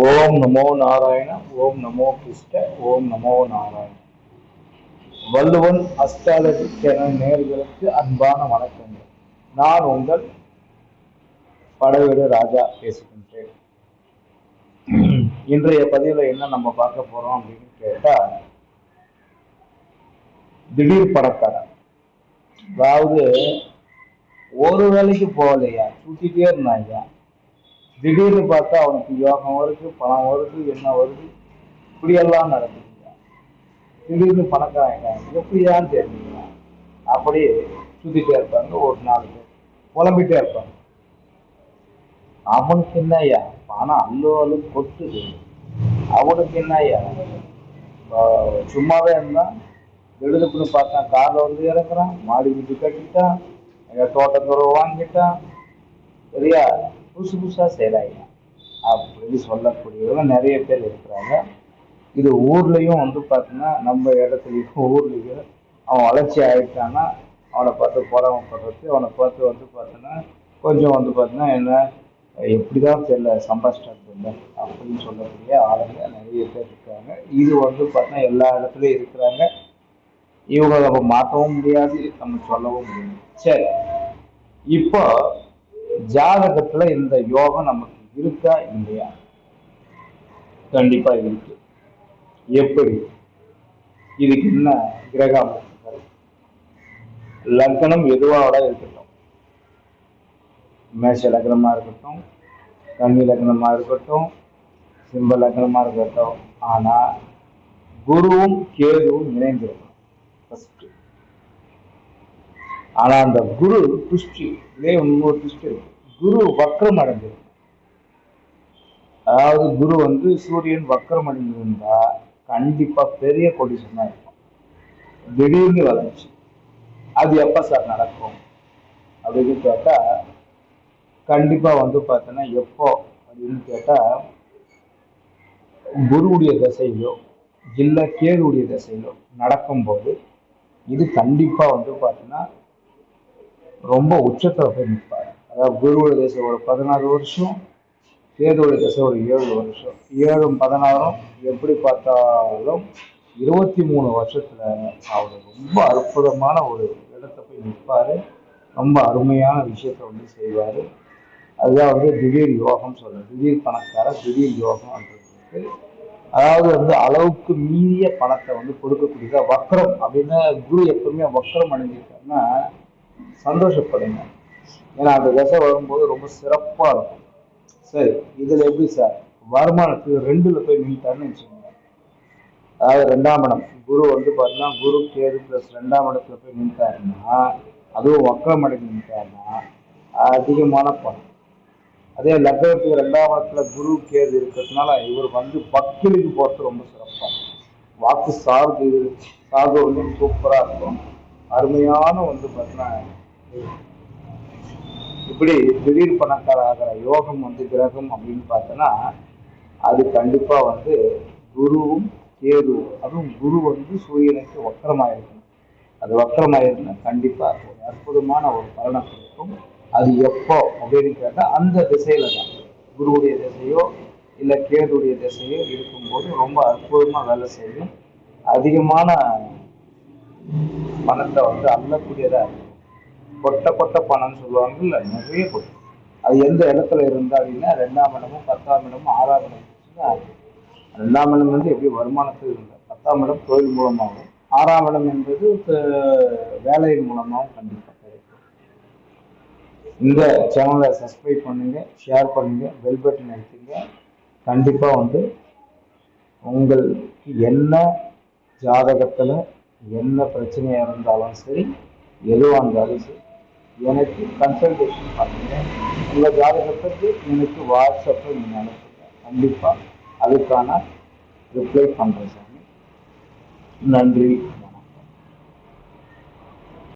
ஓம் நமோ நாராயண ஓம் நமோ கிருஷ்ண ஓம் நமோ Narayana. Valluvan astrology channel நேர்களுக்கு அன்பான வணக்கங்கள். நான் உங்கள் படவேடு ராஜா பேசுகின்றேன். இன்றைய பதிவில் என்ன நம்ம பார்க்க போறோம் அப்படின்னு கேட்டா திடீர் படக்காரன் அதாவது ஒரு வேலைக்கு போகலையா? சுத்திட்டே இருந்தாங்க திடீர்னு பார்த்தா அவனுக்கு யோகம் வருது பணம் வருது என்ன வருது? இப்படியெல்லாம் நடக்குதுங்க திடீர்னு பணக்காரன் எப்படியான்னு தெரிஞ்சுங்க அப்படியே சுத்திட்டே இருப்பாங்க ஒரு நாள் புலம்பிட்டே இருப்பாங்க. அவனுக்கு என்னையா பணம் அல்லோ அல்லு கொட்டுது. அவனுக்கு என்னையா சும்மாவே இருந்தான் எழுதுக்குன்னு பார்த்தா காரில் வந்து இறக்குறான் மாடி வீட்டு கட்டிட்டான் எங்க தோட்டத்துறவு வாங்கிட்டான். சரியா? புதுசு புதுசாக செய்கிறாங்க அப்படின்னு சொல்லக்கூடியவங்க நிறைய பேர் இருக்கிறாங்க. இது ஊர்லேயும் வந்து பார்த்தீங்கன்னா நம்ம இடத்துலையும் ஊர்லேயும் அவன் வளர்ச்சி ஆகிட்டான்னா அவனை பார்த்து போராமப்படுறது அவனை பார்த்து வந்து பார்த்தோன்னா கொஞ்சம் வந்து பார்த்தீங்கன்னா என்ன எப்படி தான் தெரியல சம்பாஷ்டம் தெரியல அப்படின்னு சொல்லக்கூடிய ஆளுங்க நிறைய பேர் இருக்காங்க. இது வந்து பார்த்தீங்கன்னா எல்லா இடத்துலையும் இருக்கிறாங்க. இவங்க நம்ம மாற்றவும் முடியாது நம்ம சொல்லவும் முடியாது. சரி. இப்போ ஜாதகத்துல இந்த யோகம் நமக்கு இருக்கா இல்லையா? கண்டிப்பா இருக்கு. எப்படி? இதுக்கு என்ன கிரக அமைப்புகள் லக்னம் எதுவாவோட இருக்கட்டும். மேஷ லக்னமா இருக்கட்டும் கன்னி லக்னமா இருக்கட்டும் சிம்ப லக்னமா இருக்கட்டும். ஆனா குருவும் கேதுவும் இணைந்திருக்கும் ஃபர்ஸ்ட் ஆனா அந்த குரு துஷ்டி இதே இன்னொரு துஷ்டி குரு வக்ரம் அடைஞ்சிருக்கு அதாவது குரு வந்து சூரியன் வக்ரம் அடைஞ்சிருந்தா கண்டிப்பா பெரிய கொடிசனா இருக்கும் திடீர்னு வளர்ச்சி அது எப்ப சார் நடக்கும்? அப்படின்னு கேட்டா கண்டிப்பா வந்து பார்த்தோன்னா எப்போ? அப்படின்னு கேட்டா குருவுடைய தசையிலோ இல்லை கேதுடைய தசையிலோ நடக்கும்போது இது கண்டிப்பா வந்து பார்த்தீங்கன்னா ரொம்ப உச்சத்தில் போய் நிற்பார் அதாவது குருவோட தசை ஒரு பதினாறு வருஷம் கேதுவோட தசை ஒரு ஏழு வருஷம். ஏழும் பதினாறும் எப்படி பார்த்தாலும் இருபத்தி மூணு வருஷத்துல அவர் ரொம்ப அற்புதமான ஒரு இடத்த போய் நிற்பாரு ரொம்ப அருமையான விஷயத்த வந்து செய்வார். அதுதான் வந்து திடீர் யோகம் சொல்றேன். திடீர் பணக்கார திடீர் யோகம் அப்படின்றது. அதாவது வந்து அளவுக்கு மீறிய பணத்தை வந்து கொடுக்கக்கூடிய வக்ரம் அப்படின்னா குரு எப்பவுமே வக்ரம் அடைஞ்சிருக்காருன்னா சந்தோஷப்படுங்க. ஏன்னா அந்த தசை வரும்போது ரொம்ப சிறப்பாக இருக்கும். சரி இதில் எப்படி சார்? வருமானத்துக்கு ரெண்டுல போய் நின்றுட்டாருன்னு வச்சுக்கோங்க அதாவது ரெண்டாம் இடம். குரு வந்து பார்த்தீங்கன்னா குரு கேது ப்ளஸ் ரெண்டாம் இடத்துல போய் நின்றுட்டாருன்னா அதுவும் வக்கரம் அடைஞ்சு நின்றுட்டாருன்னா அதிகமான பணம் அதே லக்னத்துக்கு ரெண்டாம் இடத்துல குரு கேது இருக்கிறதுனால இவர் வந்து பக்கிலுக்கு போகிறது ரொம்ப சிறப்பாக வாக்கு சார்பு சார்பு வந்து சூப்பராக இருக்கும். அருமையான வந்து பார்த்தீங்கன்னா இப்படி திடீர் பணக்கார ஆகிற யோகம் வந்து கிரகம் அப்படின்னு பார்த்தோன்னா அது கண்டிப்பாக வந்து குருவும் கேதுவும் அதுவும் குரு வந்து சூரியனுக்கு வக்கரமாக இருக்கணும் அது வக்கரமாக இருந்தால் கண்டிப்பாக ஒரு அற்புதமான ஒரு பலனை கொடுக்கும். அது எப்போ அப்படின்னு கேட்டால் அந்த திசையில தான். குருவுடைய திசையோ இல்லை கேதுடைய திசையோ இருக்கும்போது ரொம்ப அற்புதமாக வேலை செய்யும். அதிகமான பணத்தை வந்து அள்ளக்கூடியதாக கொட்ட கொட்ட பணம்னு சொல்லுவாங்கல்ல நிறைய கொட்டும் அது எந்த இடத்துல இருந்தா அப்படின்னா ரெண்டாம் இடமும் பத்தாம் இடமும் ஆறாம் இடம் ரெண்டாம் இடம் வந்து எப்படி வருமானத்தில் இருந்தால் பத்தாம் இடம் தொழில் மூலமாகவும் ஆறாம் இடம் என்பது வேலையின் மூலமாகவும் கண்டிப்பாக இந்த சேனலை சப்ஸ்கிரைப் பண்ணுங்க ஷேர் பண்ணுங்க பெல் பட்டன் அழுத்துங்க. கண்டிப்பாக வந்து உங்களுக்கு என்ன ஜாதகத்தில் என்ன பிரச்சனையாக இருந்தாலும் சரி எதுவாக இருந்தாலும் சரி எனக்கு கன்சல்டேஷன் பண்ணுங்க. உங்கள் ஜாதகத்துக்கு எனக்கு வாட்ஸ்அப்பில் நீங்கள் அனுப்புங்க. கண்டிப்பாக அதுக்கான ரிப்ளை பண்ணுறேன் சாமி. நன்றி.